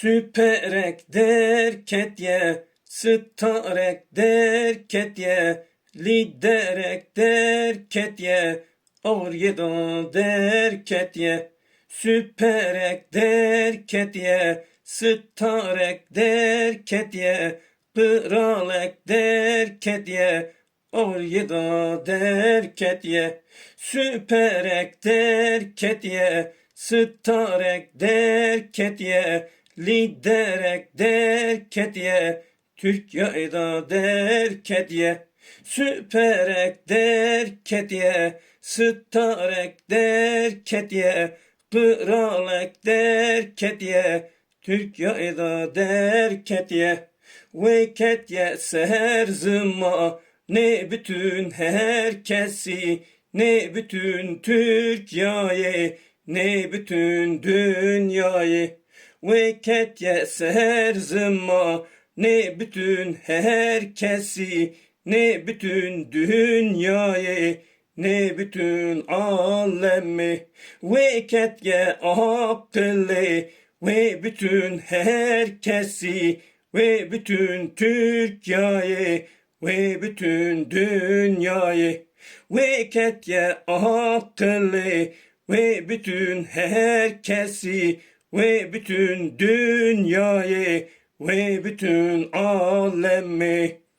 Süperek derket ye, starek derket ye, liderek derket ye, ağır yeda derket ye. Süperek derket ye, starek derket ye, kralek derket ye, ağır yeda derket ye. Süperek derket ye, starek derket ye, liderek derket ye, Türkiye'de derket ye. Süperek derket ye, starek derket ye, kralek derket ye, Türkiye'de derket ye. Veket ye seher zıma, ne bütün herkesi, ne bütün Türkiye'yi, ne bütün dünyayı. Veket ye seher zıma, ne bütün herkesi, ne bütün dünyayı, ne bütün alemi. Veket ye akıllı, ve bütün herkesi, ve bütün Türkiye'yi, ve bütün dünyayı. Veket ye akıllı, ve bütün herkesi, ve bütün dünyayı, ve bütün alemi.